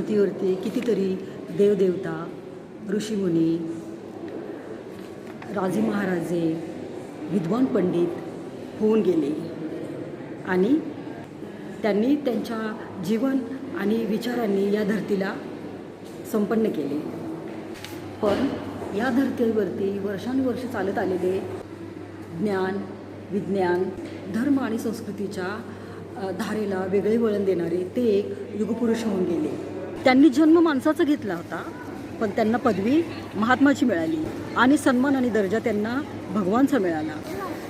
मंडळी पृथ्वीवरती कितीतरी देवदेवता ऋषीमुनी राजे महाराजे विद्वान पंडित होऊन गेले. आणि त्यांनी त्यांच्या जीवन आणि विचारांनी या धरतीला संपन्न केले. पण या धरतीवरती वर्षानुवर्ष चालत आलेले ज्ञान विज्ञान धर्म आणि संस्कृतीच्या धारेला वेगळे वळण देणारे ते एक युगपुरुष होऊन गेले. त्यांनी जन्म माणसाचा घेतला होता पण त्यांना पदवी महात्माची मिळाली आणि सन्मान आणि दर्जा त्यांना भगवानचा मिळाला.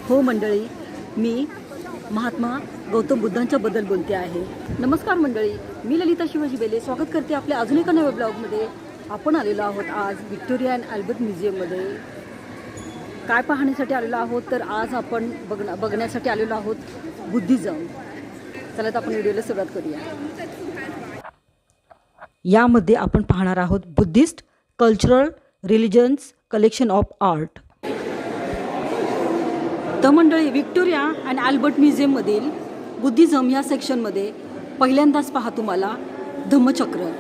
हो मंडळी मी महात्मा गौतम बुद्धांच्या बद्दल बोलते आहे. नमस्कार मंडळी मी ललिता शिवाजी बेले. स्वागत करते आपल्या अजून एका नव्या ब्लॉगमध्ये. आपण आलेलो आहोत आज व्हिक्टोरिया अँड अल्बर्ट म्युझियममध्ये. काय पाहण्यासाठी आलेलो आहोत? तर आज आपण बघण्या बघण्यासाठी आलेलो आहोत बुद्धिझम. चला तर आपण व्हिडिओला सुरुवात करूया. यामध्ये आपण पाहणार आहोत Buddhist cultural religions collection of art तर मंडळी व्हिक्टोरिया अँड अल्बर्ट म्युझियममधील बुद्धिझम या सेक्शनमध्ये पहिल्यांदाच पहा तुम्हाला धम्मचक्र.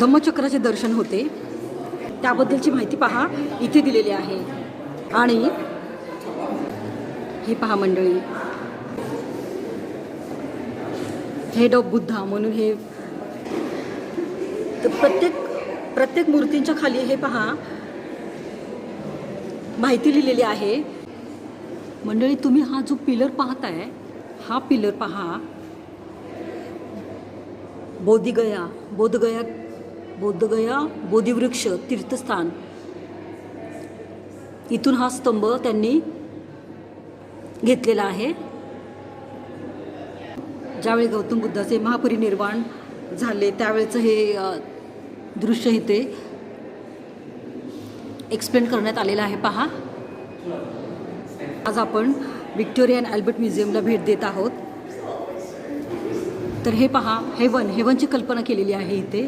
धम्मचक्राचे दर्शन होते. त्याबद्दलची माहिती पहा इथे दिलेली आहे. आणि हे पहा मंडळी हेड ऑफ बुद्धा म्हणून हे तर प्रत्येक प्रत्येक मूर्तींच्या खाली हे पहा. माहिती लिहिलेली आहे. मंडळी तुम्ही हा जो पिलर पाहताय हा पिलर पहा. बोधिगया बोधगया बोधगया बोधिवृक्ष तीर्थस्थान. इथून हा स्तंभ त्यांनी घेतलेला आहे. ज्यावेळी गौतम बुद्धाचे महापरिनिर्वाण झाले त्यावेळेचं हे दृश्य इथे एक्सप्लेन करण्यात आलेलं आहे. पहा. आज आपण व्हिक्टोरिया अँड अल्बर्ट म्युझियमला भेट देत आहोत. तर हे पहा हेवन हेवनची कल्पना केलेली आहे इथे.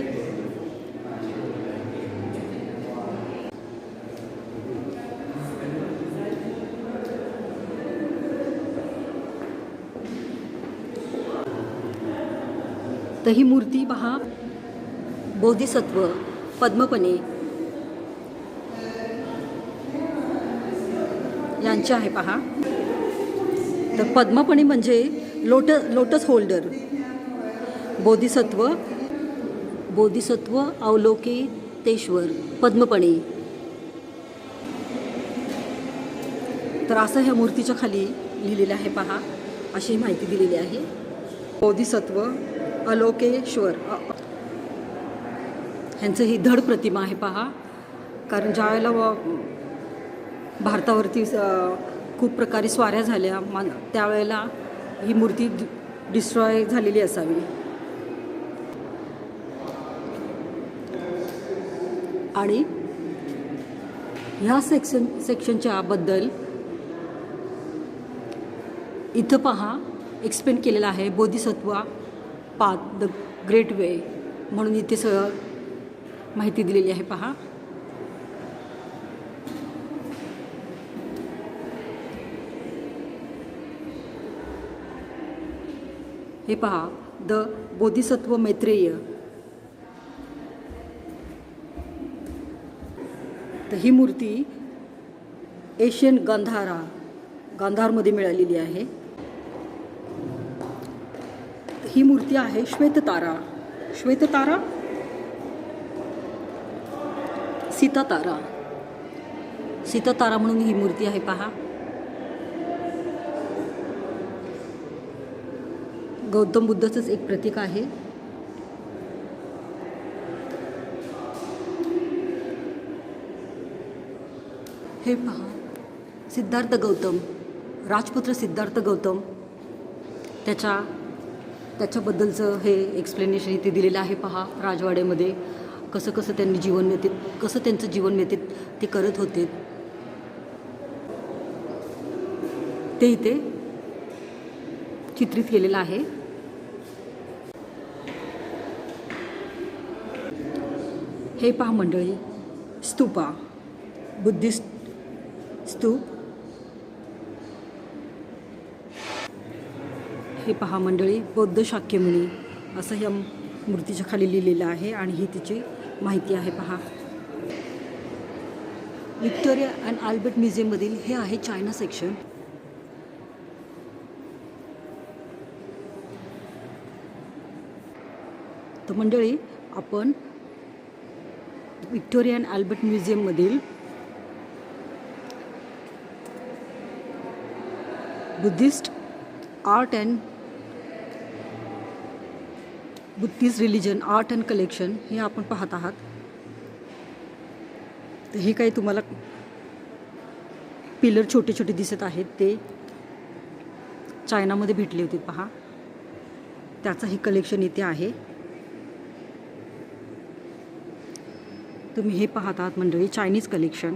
तर ही मूर्ती पहा. बोधिसत्व पद्मपणे. यांची आहे पहा. तर पद्मपणी म्हणजे lot lotus holder. Bodhisattva Bodhisattva Avalokiteshvara Padmapani. तर असं ह्या मूर्तीच्या खाली लिहिलेलं आहे पहा. अशी माहिती दिलेली आहे. बोधिसत्व अलोकेश्वर. ह्यांचं ही धड प्रतिमा आहे पहा. कारण ज्यावेळेला व- भारतावरती खूप प्रकारे स्वाऱ्या झाल्या मान त्यावेळेला ही मूर्ती डिस्ट्रॉय झालेली असावी. आणि ह्या सेक्शन सेक्शनच्या बद्दल इथं पहा एक्सप्लेन केलेलं आहे Bodhisattva. Path the great way म्हणून इथे सगळं माहिती दिलेली आहे पहा. हे पहा द बोधिसत्व मैत्रेय तर ही मूर्ती एशियन गांधारा गांधारमध्ये मिळालेली आहे. ही मूर्ती आहे श्वेततारा. श्वेततारा? सीतातारा. सीतातारा म्हणून ही मूर्ती आहे पहा. गौतम बुद्धाचंच एक प्रतीक आहे. हे पहा. सिद्धार्थ गौतम. राजपुत्र सिद्धार्थ गौतम. त्याच्या त्याच्याबद्दलचं हे एक्सप्लेनेशन इथे दिलेलं आहे पहा राजवाड्यामध्ये. कसं कसं त्यांनी जीवन व्यतीत कसं त्यांचं जीवन व्यतीत ते करत होते. ते इथे चित्रित केलेलं आहे. हे पहा मंडळी स्तूपा बुद्धिस्ट स्तूप. हे पहा मंडळी बौद्ध शाक्यमुनी असं ह्या मूर्तीच्या खाली लिहिलेलं आहे आणि ही तिची माहिती आहे पहा. विक्टोरिया अँड आल्बर्ट म्युझियममधील हे आहे चायना सेक्शन. तर मंडळी आपण Victoria and Albert म्युझियममधील Buddhist art and Buddhist religion art and collection हे आपण पाहत आहात. तर हे काही तुम्हाला पिलर छोटे छोटे दिसत आहेत ते चायनामध्ये भेटले होते पहा. त्याचं हे कलेक्शन इथे आहे. तुम्ही हे पाहत आहात मंडळी चायनीज कलेक्शन.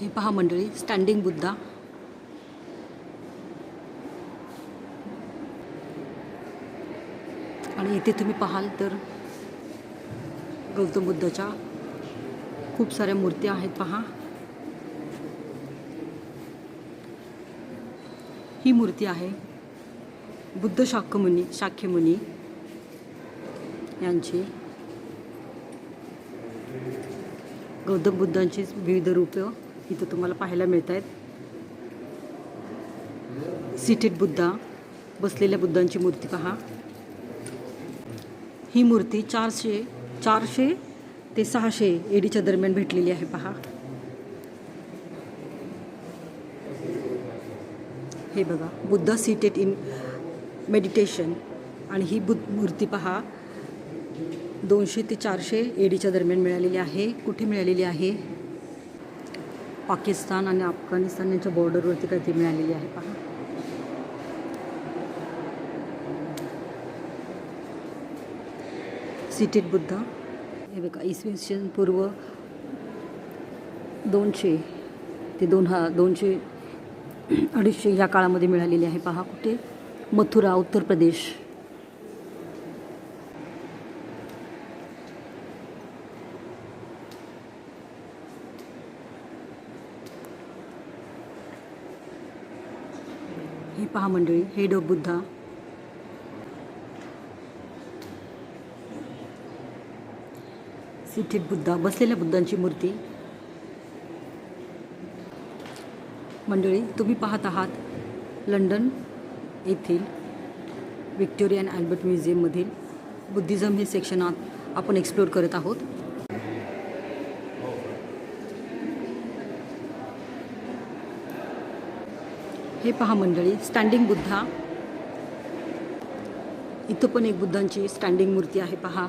हे पहा मंडळी स्टँडिंग बुद्धा. आणि इथे तुम्ही पाहाल तर गौतम बुद्धाच्या खूप साऱ्या मूर्त्या आहेत पहा. ही मूर्ती आहे बुद्ध शाक्यमुनी शाक्यमुनी यांची. गौतम बुद्धांची विविध रूपं इथं तुम्हाला पाहायला मिळत आहेत सिटेड बुद्धा बसलेल्या बुद्धांची मूर्ती पहा. ही मूर्ती चारशे चारशे ते सहाशे एडीच्या दरम्यान भेटलेली आहे पहा. हे बघा बुद्धा सीटेड इन मेडिटेशन आणि ही बुद्ध मूर्ती पहा दोनशे ते चारशे एडीच्या दरम्यान मिळालेली आहे. कुठे मिळालेली आहे? पाकिस्तान आणि अफगाणिस्तान यांच्या बॉर्डरवरती काहीतरी मिळालेली आहे पहा. सीटेड बुद्धा. हे बघा इसवी पूर्व दोनशे ते दोन हा दोनशे अडीचशे या काळामध्ये मिळालेली आहे. पहा कुठे? मथुरा उत्तर प्रदेश. हे पहा मंडळी हे ऑफ बुद्धा. सिठीत बुद्धा बसलेल्या बुद्धांची मूर्ती. मंडळी तुम्ही पाहत आहात लंडन येथील विक्टोरिया अँड अल्बर्ट म्युझियममधील बुद्धिझम हे सेक्शनात आपण एक्सप्लोर करत आहोत. हे पहा मंडळी स्टँडिंग बुद्धा. इथं पण एक बुद्धांची स्टँडिंग मूर्ती आहे पहा.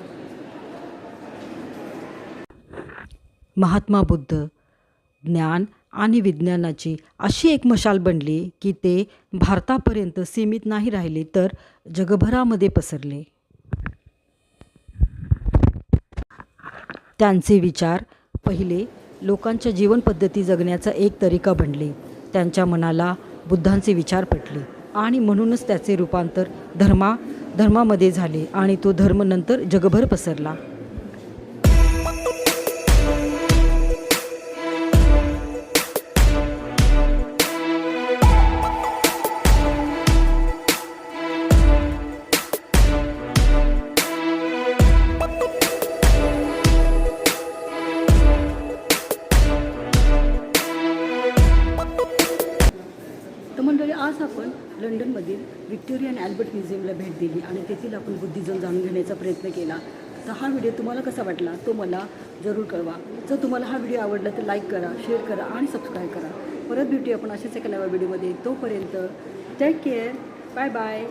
महात्मा बुद्ध ज्ञान आणि विज्ञानाची अशी एक मशाल बनली की ते भारतापर्यंत सीमित नाही राहिले तर जगभरामध्ये पसरले. त्यांचे विचार पहिले लोकांच्या जीवनपद्धती जगण्याचा एक तरीका बनले. त्यांच्या मनाला बुद्धांचे विचार पटले आणि म्हणूनच त्याचे रूपांतर धर्मा धर्मामध्ये झाले आणि तो धर्म नंतर जगभर पसरला. लंडनमधील विक्टोरिया अँड अल्बर्ट म्युझियमला भेट दिली आणि तेथील आपण बुद्धिझम जाणून घेण्याचा प्रयत्न केला. तर हा व्हिडिओ तुम्हाला कसा वाटला तो मला जरूर कळवा. जर तुम्हाला हा व्हिडिओ आवडला तर लाईक करा शेअर करा आणि सबस्क्राईब करा. परत भेटूया आपण अशाच एका नव्या व्हिडिओमध्ये. तोपर्यंत टेक केअर बाय बाय